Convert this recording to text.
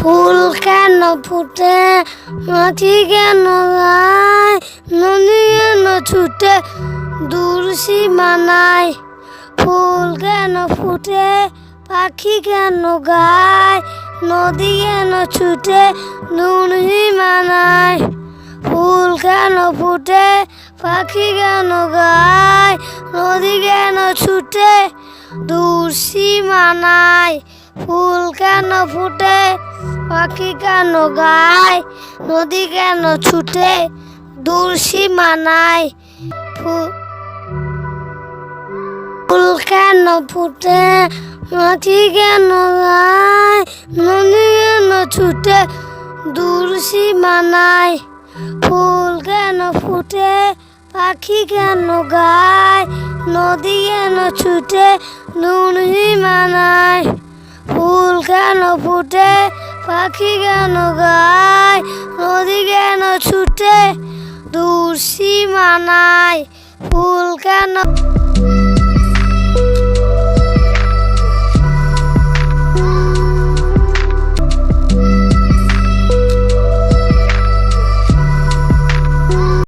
ফুল কেন ফুটে? মাটি কেন গায়? নদী কেন ছুটে? দূর সীমানায় ফুল কেন ফুটে? পাখি কেন গায়? নদী কেন ছুটে? দূর সীমানায় ফুল কেন ফুটে? পাখি কেন গায়? নদী কেন ছুটে? দূর সীমানায় ফুল কেন ফুটে? পাখি কেন গায়? নদী কেন ছুটে? দূর সীমানায় ফুল কেন ফুটে? মাটি কেন গায়? নদী কেন ছুটে? দূর সীমানায় ফুল কেন ফুটে? পাখি কেন গায়? নদী কেন ছুটে? দূর সীমানায় ফুটে? পাখি কেন গায়? নদী কেন ছুটে? দূর সীমানায় ফুল কেন